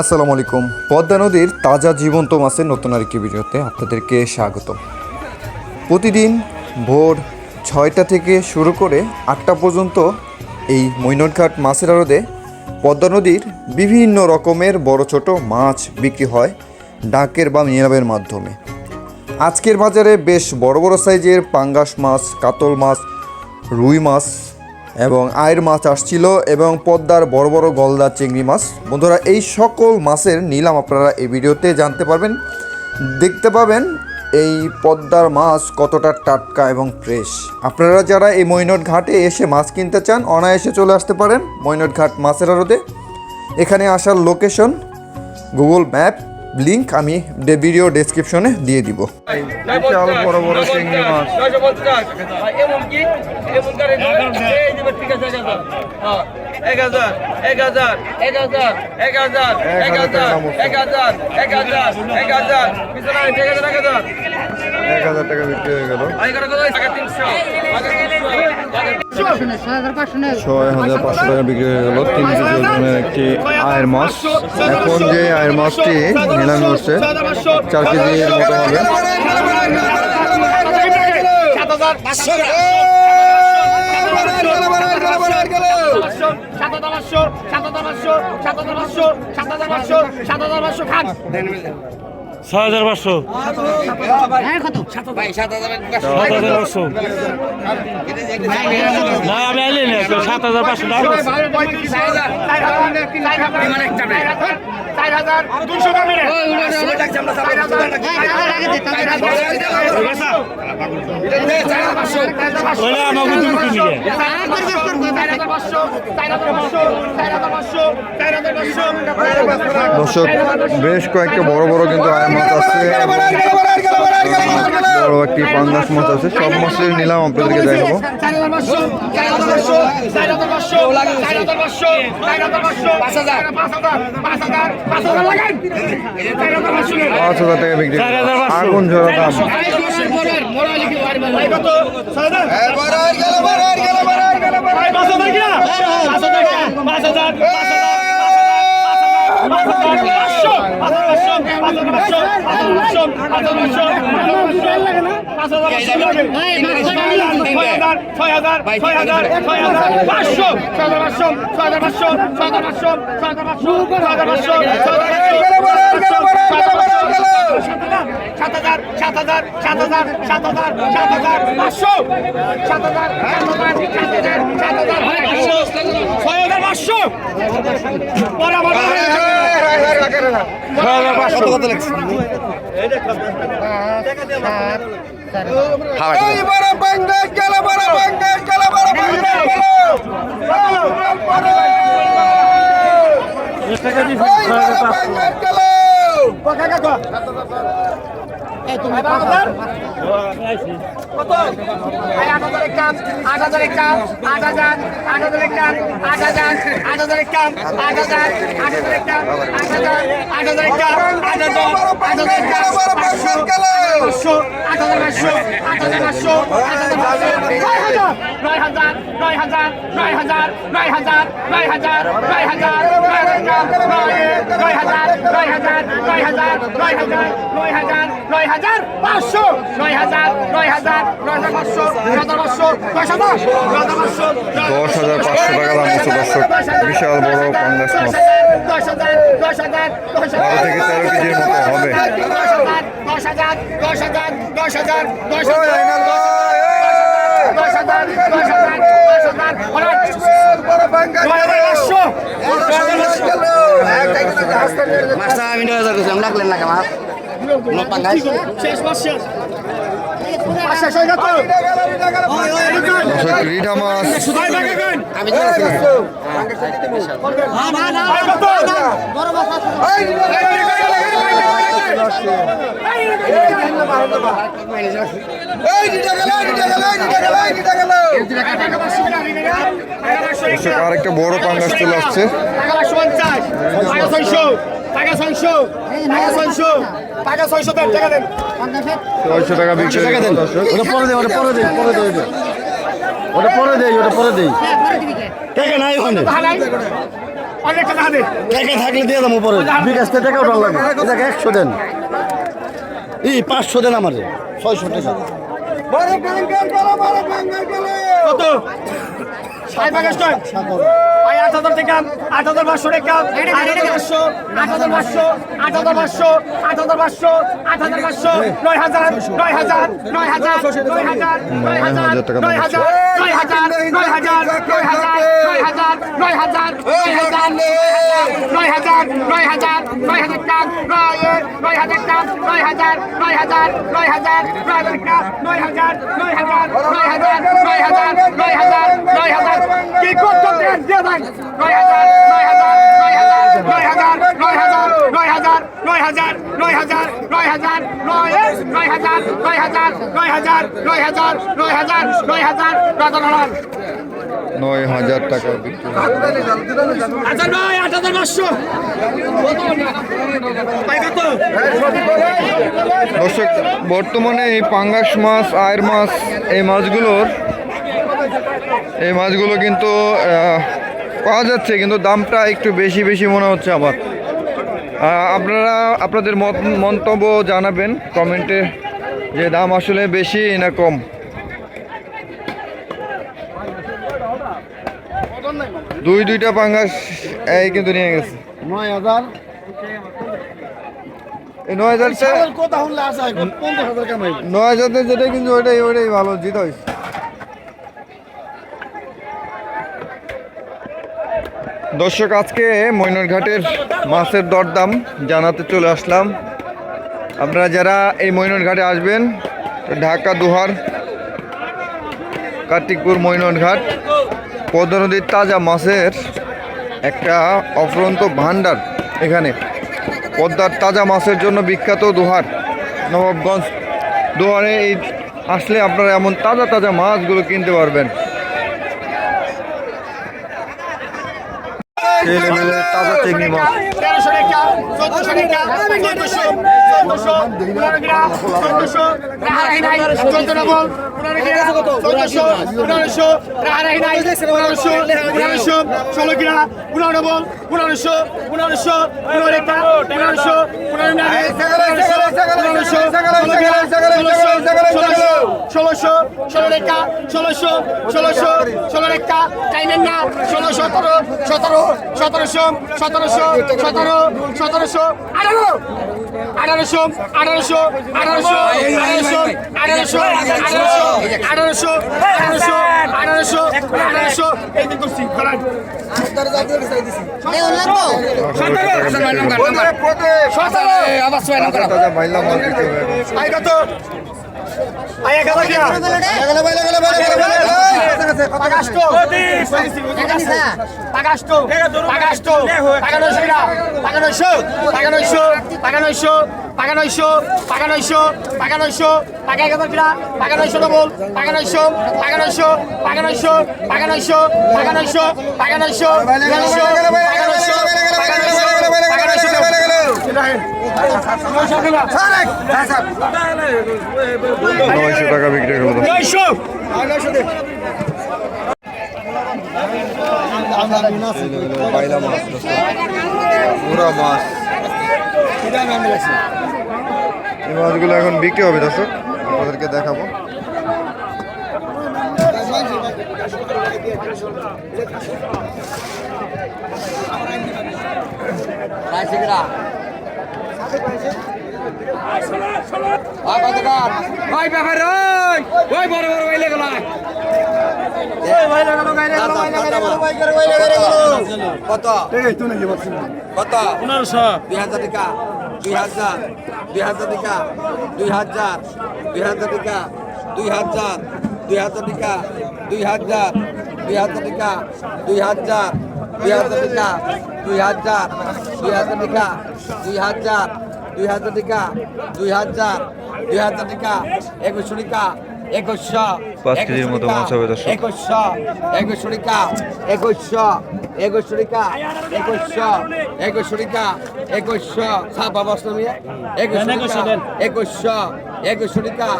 আসসালামু আলাইকুম। পদ্মা নদীর তাজা জীবন্ত মাছের নতুন আরেকটি ভিডিওতে আপনাদেরকে স্বাগত প্রতিদিন ভোর ছয়টা থেকে শুরু করে আটটা পর্যন্ত এই মৈনটঘাট মাছের আড়তে পদ্মা নদীর বিভিন্ন রকমের বড় ছোট মাছ বিক্রি হয় ডাকের বা নিলামের মাধ্যমে। আজকের বাজারে বেশ বড় বড় সাইজের পাঙ্গাস মাছ, কাতল মাছ, রুই মাছ এবং আয়ের মাছ আসছিল এবং পদ্মার বড় বড় গলদা চিংড়ি মাছ। বন্ধুরা, এই সকল মাছের নিলাম আপনারা এই ভিডিওতে জানতে পারবেন। দেখতে পাবেন এই পদ্মার মাছ কতটা টাটকা এবং ফ্রেশ আপনারা যারা এই মৈনট ঘাটে এসে মাছ কিনতে চান, অনায়াসে চলে আসতে পারেন মৈনট ঘাট মাছের আড়তে। এখানে আসার লোকেশন গুগল ম্যাপ লিংক আমি ভিডিও ডেসক্রিপশনে দিয়ে দিব বিশাল বড় বড় চিংড়ি মাছ এক হাজার এক হাজার এক হাজার এক হাজার এক হাজার এক হাজার এক হাজার এক হাজার এক টাকা বিক্রি হয়ে গেল আই করে কত টাকা তিনশো টাকা তিনশো টাকা ছয় হাজার পাঁচশো টাকা বিক্রি হয়ে গেল। তিন কেজি একটি আয়ের মাছ। এখন যে আয়ের মাছটি নিলামে উঠছে চার কেজির মতো হবে। ছয় হাজার পাঁচশো, সাত হাজার পাঁচশো না ছয় হ্যাঁ, হাজার। আমি সাত হাজার পাঁচশো টাকা দর্শক বেশ কয়েকটা বড় বড় কিন্তু আয় মাছ আছে বড় একটি পাঙ্গাস মাছ আছে সব মাছের নিলাম আপনাদেরকে দেখাবো পাঁচ হাজার টাকা বিক্রি চার হাজার ছয় হাজার ছয় হাজার ছয় হাজার পাঁচশো ছয় হাজার পাঁচশো ছয় হাজার পাঁচশো ছয় হাজার পাঁচশো ছয় হাজার পাঁচশো ছয় হাজার পাঁচশো ছয় হাজার পাঁচশো সাত হাজার সাত হাজার সাত হাজার সাত হাজার সাত হাজার পাঁচশো। সাত হাজার সাত হাজার সাত হাজার সাত হাজার পাঁচশো ছয় হাজার পাঁচশো। পরে আমার ছয় হাজার পাঁচশো। টাকা দিচ্ছি ছয় হাজার পাঁচশো আট হাজার কাম আট হাজার কাম আট হাজার আট হাজার কাম আট হাজার আট হাজার কাম আট হাজার আট হাজার কাম আট হাজার আট হাজার কাম আট হাজার আট হাজার কাম পাঁচশো পাঁচশো। আট হাজার পাঁচশো আট হাজার পাঁচশো আট হাজার নয় হাজার নয় হাজার নয় হাজার নয় হাজার নয় হাজার নয় হাজার নয় হাজার নয় নয় হাজার নয় হাজার নয় হাজার নয় হাজার নয় হাজার নয় হাজার পাঁচশো নয় হাজার নয় হাজার নয় হাজার পাঁচশো নয় হাজার পাঁচশো নয় হাজার পাঁচশো দশ হাজার পাঁচশো টাকা দাম দর্শক। বিশাল বড় পাঙ্গাস মাছ দশ হাজার দশ হাজার দশ হাজার দশ হাজার দশ হাজার দশ হাজার দশ হাজার দশ হাজার দশ হাজার দশ আমি নয় হাজার করছিলাম লাগলেন না কেমন শেষ মাস শেষ শেষ হয়ে দর্শক রিঠা মাছ আরেকটা বড় পাঙ্গাস চলে আসছে টাকা ছয়শো টাকা বিক্রি টাকা দেন পরে দেবে পরে দেবে পরে দেবে ওটা। ওটা পরে দেই। ওটা পরে দেই টাকা নাই ওখানে। অনেক টাকা থাকলে দিয়ে দাম উপরে বিকাশ থেকে টাকা ওঠার লাগে। এটাকে একশো দেন। এই পাঁচশো দেন আমার। ছয়শো টাকা। কত? আট হাজার টাকা আট হাজার পাঁচশো টাকা আট হাজার পাঁচশো আট হাজার পাঁচশো আট হাজার পাঁচশো আট হাজার পাঁচশো আট হাজার পাঁচশো নয় হাজার নয় হাজার নয় হাজার নয় হাজার নয় হাজার নয় হাজার। নয় হাজার নয় হাজার নয় হাজার নয় হাজার নয় হাজার নয় হাজার নয় হাজার নয় হাজার নয় হাজার টাকা নয় নয় হাজার টাকা নয় হাজার নয় হাজার নয় হাজার নয় হাজার নয় হাজার নয় হাজার নয় হাজার নয় হাজার নয় হাজার নয় হাজার কি দেন নয় হাজার নয় হাজার নয় হাজার নয় হাজার নয় হাজার নয় হাজার নয় হাজার নয় হাজার নয় হাজার নয় হাজার টাকা বিক্রি বর্তমানে এই পাঙ্গাস মাছ, আয়ের মাছ, এই মাছগুলোর, এই মাছগুলো কিন্তু পাওয়া যাচ্ছে, কিন্তু দামটা একটু বেশি বেশি মনে হচ্ছে আমার। আপনারা আপনাদের মত মন্তব্য জানাবেন কমেন্টে যে দাম আসলে বেশি না কম। দুই দুইটা পাঙ্গাস এই কিন্তু নিয়ে গেছে। নয় হাজার। নয় হাজার নয় হাজারতে যেটা কিন্তু ওইটাই ওইটাই ভালো জিত হয়েছে। দর্শক, আজকে মৈনরঘাটের মাছের দরদাম জানাতে চলে আসলাম। আপনারা যারা এই মৈনরঘাটে আসবেন ঢাকা, দুহার, কার্তিকপুর মৈনরঘাট পদ্মা নদীর তাজা মাছের একটা অফরন্ত ভান্ডার এখানে। পদ্মার তাজা মাছের জন্য বিখ্যাত দুহার, নবাবগঞ্জ দুহারে এই আসলে আপনারা এমন তাজা তাজা মাছগুলো কিনতে পারবেন। ছেলে মেয়েদের তাজা চিংড়ি মাছ চোদ্দশো চোদ্দশো পনেরোশো রাহারাই নাই পনেরোশো পনেরোশো ষোলো গ্রাম পনেরো ডবল পনেরোশো পনেরোশো পনেরো রেখা পনেরোশো পনেরো নারে পনেরোশো ষোলোশো ষোলোশো ষোলো রেখা ষোলোশো ষোলোশো ষোলো রেখা টাইমের না ষোলো সতেরো সতেরো সতেরোশো সতেরোশো সতেরো সতেরোশো আঠারো আঠারোশো আঠারোশো আঠারোশো আঠারোশো আঠারোশো আঠারোশো আঠারোশো আঠারোশো আঠারোশো আঠারোশো। এই যে করছি দাঁড়ান টাকা নয়শো টাকা নয়শো টাকা নয়শো। পাকা নয়শো পাকা নয়শো পাকা নয়শো পাকা এগারো কিরা পাকা নয়শো ডবল পাকা নয়শো পাকা নয়শো পাকা নয়শো পাকা নয়শো পাকা নয়শো পাকা নয়শো নয়শো পাকা নয়শো পাকা নয়শো পাকা নয়শো নয়শো টাকা বিক্রি হলো নয়শো বাইলা মাছ পুরা নাম লাগছে এই মাছগুলো এখন বিক্রি হবে দর্শক। আপনাদেরকে দেখাবো। ওই ব্যাপার ওই। ওই বড় বড় ওই লেগে কত? কত? পনেরোশো। দুই হাজার টাকা। দুই হাজার দুই হাজার টাকা, দুই হাজার দুই হাজার টাকা, দুই হাজার দুই হাজার টাকা, দুই হাজার দুই হাজার টাকা, দুই হাজার দুই হাজার টাকা, দুই হাজার দুই হাজার টাকা, দুই হাজার দুই হাজার টাকা, দুই হাজার দুই হাজার টাকা একুশশো টাকা পাঁচ কেজির মতো মাছ হবে দর্শক। একুশশো একুশশো টাকা একুশশো একুশশো টাকা একুশশো একুশশো টাকা একুশশো সাপ অবস্থা নিয়ে একুশশো টাকা একুশশো একুশশো টাকা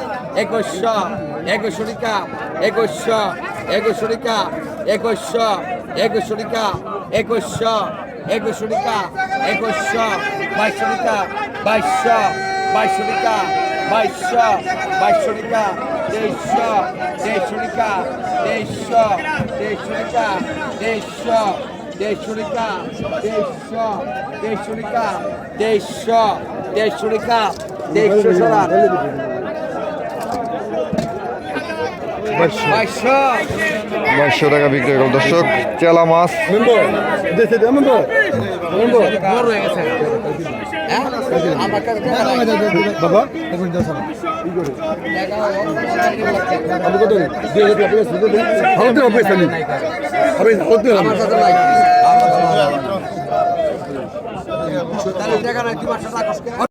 একুশশো একুশশো টাকা একুশশো একুশশো টাকা একুশশো একুশশো টাকা একুশশো একুশশো টাকা একুশশো বাইশশো টাকা বাইশশো বাইশশো টাকা বাইশশো বাইশশো টাকা তেইশশো তেইশশো টাকা তেইশশো তেইশশো টাকা তেইশশো তেইশশো টাকা তেইশশো তেইশশো টাকা তেইশশো তেইশশো টাকা তেইশশো সরান। বাইশশো। টাকা বিক্রি করো দর্শক চেলা মাছ। বড় হয়ে হ্যাঁ। বাবা